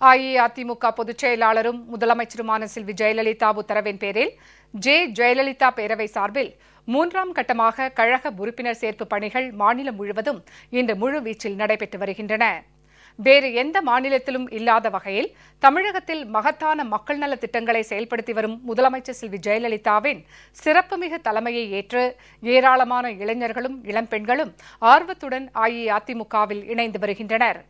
அஇஅதிமுக பொதுச் செயலாளரும் முதலமைச்சருமான செல்வி ஜெயலலிதா உத்தரவின் பேரில் ஜே ஜெயலலிதா பேரவை சார்பில் மூன்றாம் கட்டமாக கழக உறுப்பினர் சேர்ப்பு பணிகள் மாநிலம் முழுவதும் இன்று முழுவீச்சில் நடைபெற்று வருகின்றன. வேறு எந்த மாநிலத்திலும் இல்லாத வகையில் தமிழகத்தில் மகத்தான மக்கள் நல திட்டங்களை செயல்படுத்தி வரும் முதலமைச்சர் செல்வி ஜெயலலிதாவின் சிறப்புமிகு தலைமையை ஏற்று ஏராளமான இளைஞர்களும் இளம்பெண்களும் ஆர்வத்துடன் அஇஅதிமுகவில் இணைந்து வருகின்றனர்.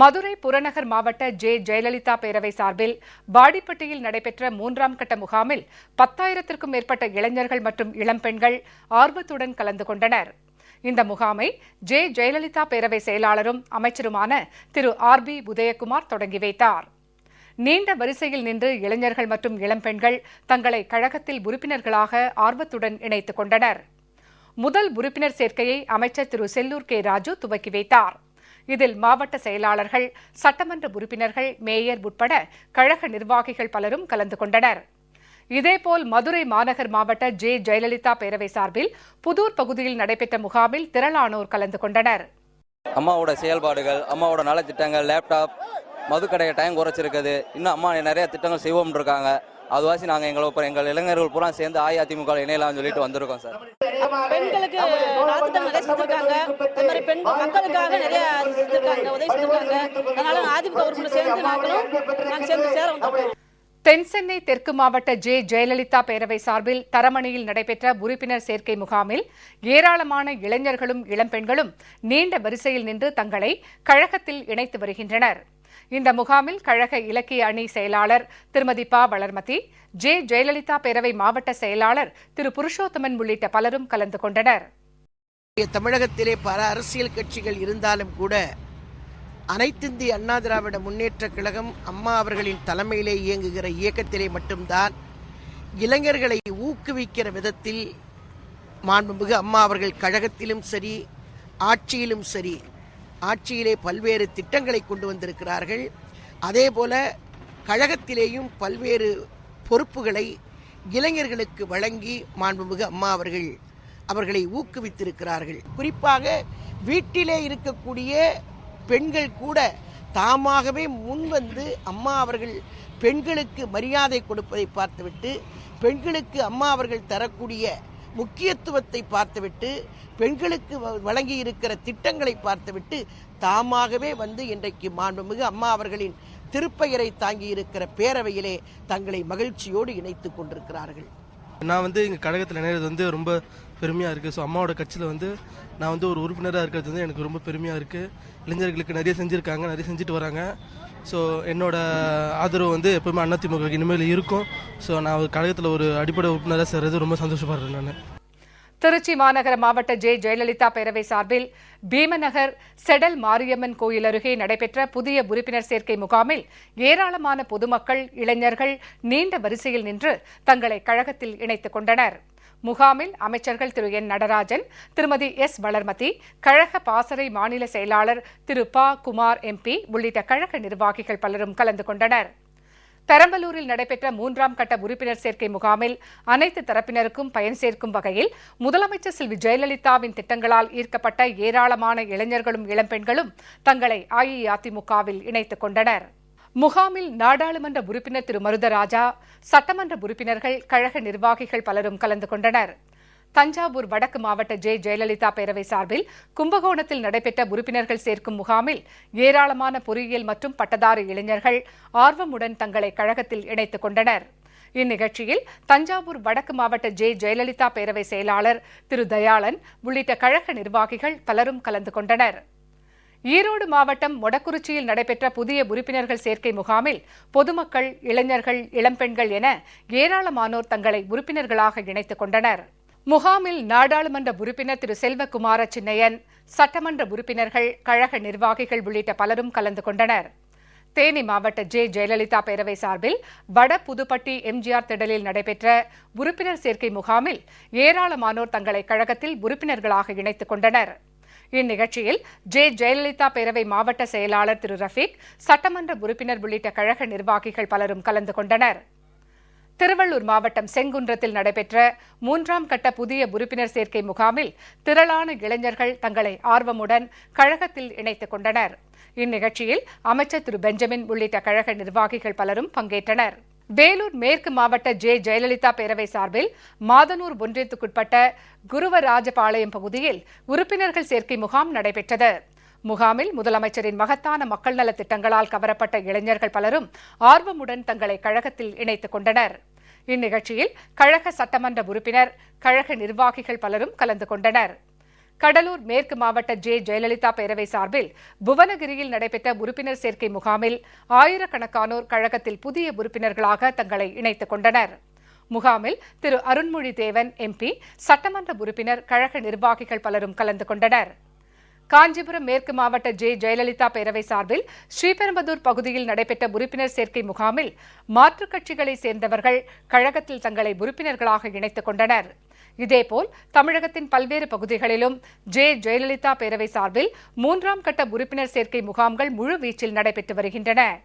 மதுரை புறநகர் மாவட்ட ஜே. ஜெயலலிதா பேரவை சார்பில் பாடிப்பட்டியில் நடைபெற்ற மூன்றாம் கட்ட முகாமில் பத்தாயிரத்திற்கும் மேற்பட்ட இளைஞர்கள் மற்றும் இளம்பெண்கள் ஆர்வத்துடன் கலந்து கொண்டனர். இந்த முகாமை ஜே. ஜெயலலிதா பேரவை செயலாளரும் அமைச்சருமான திரு. ஆர். பி. உதயகுமார் தொடங்கி வைத்தார். நீண்ட வரிசையில் நின்று இளைஞர்கள் மற்றும் இளம்பெண்கள் தங்களை கழகத்தில் உறுப்பினர்களாக ஆர்வத்துடன் இணைத்துக் கொண்டனர். முதல் உறுப்பினர் சேர்க்கையை அமைச்சர் திரு. செல்லூர் கே. ராஜு துவக்கி வைத்தார். இதில் மாவட்ட செயலாளர்கள் சட்டமன்ற உறுப்பினர்கள் மேயர் உட்பட கழக நிர்வாகிகள் பலரும் கலந்து கொண்டனர். இதேபோல் மதுரை மாநகர் மாவட்ட ஜே. ஜெயலலிதா பேரவை சார்பில் புதூர் பகுதியில் நடைபெற்ற முகாமில் திரளானோர் கலந்து கொண்டனர். அம்மாவோட செயல்பாடுகள் அம்மாவோட நலத்திட்டங்கள் லேப்டாப் மதுக்கடையை டைம் குறைச்சிருக்குது. இன்னும் அம்மா நிறைய திட்டங்கள் செய்வோம் இருக்காங்க. அதுவாசி நாங்கள் எங்களை எங்கள் இளைஞர்கள் பூரா சேர்ந்து அஇஅதிமுக இணையலாம்னு சொல்லிட்டு வந்திருக்கோம் சார். பெண்களுக்கு நலத்திட்டம் நிறைய செஞ்சிருக்காங்க அது மாதிரி பெண் மக்களுக்காக நிறைய செஞ்சிருக்காங்க உதவி செஞ்சிருக்காங்க அதனால அதிமுக உறுப்பினர் சேர்ந்து நாங்களும் நாங்கள் சேர்ந்து சேர வந்தோம் தென்சென்னை தெற்கு மாவட்ட ஜே. ஜெயலலிதா பேரவை சார்பில் தரமணியில் நடைபெற்ற உறுப்பினர் சேர்க்கை முகாமில் ஏராளமான இளைஞர்களும் இளம்பெண்களும் நீண்ட வரிசையில் நின்று தங்களை கழகத்தில் இணைத்து வருகின்றனர். இந்த முகாமில் கழக இலக்கிய அணி செயலாளர் திருமதி பா. வளர்மதி ஜே. ஜெயலலிதா பேரவை மாவட்ட செயலாளர் திரு. புருஷோத்தமன் உள்ளிட்ட பலரும் கலந்து கொண்டனர். தமிழகத்திலே பல அரசியல் கட்சிகள் இருந்தாலும் கூட அனைத்திந்திய அண்ணா திராவிட முன்னேற்ற கழகம் அம்மா அவர்களின் தலைமையிலே இயங்குகிற இயக்கத்திலே மட்டும்தான் இளைஞர்களை ஊக்குவிக்கிற விதத்தில் மாண்புமிகு அம்மா அவர்கள் கழகத்திலும் சரி ஆட்சியிலும் சரி ஆட்சியிலே பல்வேறு திட்டங்களை கொண்டு வந்திருக்கிறார்கள். அதே போல கழகத்திலேயும் பல்வேறு பொறுப்புகளை இளைஞர்களுக்கு வழங்கி மாண்புமிகு அம்மா அவர்கள் அவர்களை ஊக்குவித்திருக்கிறார்கள். குறிப்பாக வீட்டிலே இருக்கக்கூடிய பெண்கள் கூட தாமாகவே முன்வந்து அம்மா அவர்கள் பெண்களுக்கு மரியாதை கொடுப்பதை பார்த்துவிட்டு பெண்களுக்கு அம்மா அவர்கள் தரக்கூடிய முக்கியத்துவத்தை பார்த்துவிட்டு பெண்களுக்கு வ- வழங்கி இருக்கிற திட்டங்களை பார்த்துவிட்டு தாமாகவே வந்து இன்றைக்கு மாண்புமிகு அம்மா அவர்களின் திருப்பெயரை தாங்கி இருக்கிற பேரவையிலே தங்களை மகிழ்ச்சியோடு இணைத்துக் கொண்டிருக்கிறார்கள். நான் வந்து எங்கள் கழகத்தில் இணையிறது வந்து ரொம்ப பெருமையாக இருக்குது ஸோ அம்மாவோட கட்சியில் வந்து நான் வந்து ஒரு உறுப்பினராக இருக்கிறது வந்து எனக்கு ரொம்ப பெருமையாக இருக்குது இளைஞர்களுக்கு நிறைய செஞ்சுருக்காங்க நிறைய செஞ்சுட்டு வராங்க. ஸோ என்னோட ஆதரவு வந்து எப்பவுமே அதிமுக இனிமேல் இருக்கும். ஸோ நான் ஒரு கழகத்தில் ஒரு அடிப்படை உறுப்பினராக சேர்றது ரொம்ப சந்தோஷப்படுறேன் நான். திருச்சி மாநகர மாவட்ட ஜே. ஜெயலலிதா பேரவை சார்பில் பீமநகர் செடல் மாரியம்மன் கோயில் அருகே நடைபெற்ற புதிய உறுப்பினர் சேர்க்கை முகாமில் ஏராளமான பொதுமக்கள் இளைஞர்கள் நீண்ட வரிசையில் நின்று தங்களை கழகத்தில் இணைத்துக் கொண்டனர். முகாமில் அமைச்சர்கள் திரு என் நடராஜன் திருமதி எஸ் வளர்மதி கழக பாசறை மாநில செயலாளர் திரு ப குமார் எம்பி உள்ளிட்ட கழக நிர்வாகிகள் பலரும் கலந்து கொண்டனர். பெரம்பலூரில் நடைபெற்ற மூன்றாம் கட்ட உறுப்பினர் சேர்க்கை முகாமில் அனைத்து தரப்பினருக்கும் பயன் சேர்க்கும் வகையில் முதலமைச்சர் செல்வி ஜெயலலிதாவின் திட்டங்களால் ஈர்க்கப்பட்ட ஏராளமான இளைஞர்களும் இளம்பெண்களும் தங்களை அஇஅதிமுகவில் இணைத்துக் கொண்டனர். முகாமில் நாடாளுமன்ற உறுப்பினர் திரு. மருதராஜா சட்டமன்ற உறுப்பினர்கள் கழக நிர்வாகிகள் பலரும் கலந்து கொண்டனர். தஞ்சாவூர் வடக்கு மாவட்ட ஜே. ஜெயலலிதா பேரவை சார்பில் கும்பகோணத்தில் நடைபெற்ற உறுப்பினர்கள் சேர்க்கும் முகாமில் ஏராளமான பொறியியல் மற்றும் பட்டதாரி இளைஞர்கள் ஆர்வமுடன் தங்களை கழகத்தில் இணைத்துக் கொண்டனர். இந்நிகழ்ச்சியில் தஞ்சாவூர் வடக்கு மாவட்ட ஜே. ஜெயலலிதா பேரவை செயலாளர் திரு. தயாளன் உள்ளிட்ட கழக நிர்வாகிகள் பலரும் கலந்து கொண்டனர். ஈரோடு மாவட்டம் மொடக்குறிச்சியில் நடைபெற்ற புதிய உறுப்பினர்கள் சேர்க்கை முகாமில் பொதுமக்கள் இளைஞர்கள் இளம்பெண்கள் என ஏராளமானோர் தங்களை உறுப்பினர்களாக இணைத்துக் கொண்டனர். முகாமில் நாடாளுமன்ற உறுப்பினர் திரு செல்வகுமார சின்னையன் சட்டமன்ற உறுப்பினர்கள் கழக நிர்வாகிகள் உள்ளிட்ட பலரும் கலந்து கொண்டனர். தேனி மாவட்ட ஜே. ஜெயலலிதா பேரவை சார்பில் வட புதுப்பட்டி எம்ஜிஆர் திடலில் நடைபெற்ற உறுப்பினர் சேர்க்கை முகாமில் ஏராளமானோர் தங்களை கழகத்தில் உறுப்பினர்களாக இணைத்துக் கொண்டனர். இந்நிகழ்ச்சியில் ஜே. ஜெயலலிதா பேரவை மாவட்ட செயலாளர் திரு. ரஃபீக் சட்டமன்ற உறுப்பினர் உள்ளிட்ட கழக நிர்வாகிகள் பலரும் கலந்து கொண்டனர். திருவள்ளூர் மாவட்டம் செங்குன்றத்தில் நடைபெற்ற மூன்றாம் கட்ட புதிய உறுப்பினர் சேர்க்கை முகாமில் திரளான இளைஞர்கள் தங்களை ஆர்வமுடன் கழகத்தில் இணைத்துக் கொண்டனர். இந்நிகழ்ச்சியில் அமைச்சர் திரு. பெஞ்சமின் உள்ளிட்ட கழக நிர்வாகிகள் பலரும் பங்கேற்றனர். வேலூர் மேற்கு மாவட்ட ஜே. ஜெயலலிதா பேரவை சார்பில் மாதனூர் ஒன்றியத்துக்குட்பட்ட குருவராஜபாளையம் பகுதியில் உறுப்பினர்கள் சேர்க்கை முகாம் நடைபெற்றது. முகாமில் முதலமைச்சரின் மகத்தான மக்கள் நலத் திட்டங்களால் கவரப்பட்ட இளைஞர்கள் பலரும் ஆர்வமுடன் தங்களை கழகத்தில் இணைத்துக் கொண்டனர். இந்நிகழ்ச்சியில் கழக சட்டமன்ற உறுப்பினர் கழக நிர்வாகிகள் பலரும் கலந்து கொண்டனர். கடலூர் மேற்கு மாவட்ட ஜே. ஜெயலலிதா பேரவை சார்பில் புவனகிரியில் நடைபெற்ற உறுப்பினர் சேர்க்கை முகாமில் ஆயிரக்கணக்கானோர் கழகத்தில் புதிய உறுப்பினர்களாக தங்களை இணைத்துக் கொண்டனர். முகாமில் திரு. அருண்மொழி தேவன் எம்பி சட்டமன்ற உறுப்பினர் கழக நிர்வாகிகள் பலரும் கலந்து கொண்டனர். காஞ்சிபுரம் மேற்கு மாவட்ட ஜே. ஜெயலலிதா பேரவை சார்பில் ஸ்ரீபெரும்புதூர் பகுதியில் நடைபெற்ற உறுப்பினர் சேர்க்கை முகாமில் மாற்றுக் கட்சிகளைச் சேர்ந்தவர்கள் கழகத்தில் தங்களை உறுப்பினர்களாக இணைத்துக் கொண்டனர். இதேபோல் தமிழகத்தின் பல்வேறு பகுதிகளிலும் ஜே. ஜெயலலிதா பேரவை சார்பில் மூன்றாம் கட்ட உறுப்பினர் சேர்க்கை முகாம்கள் முழுவீச்சில் நடைபெற்று வருகின்றன.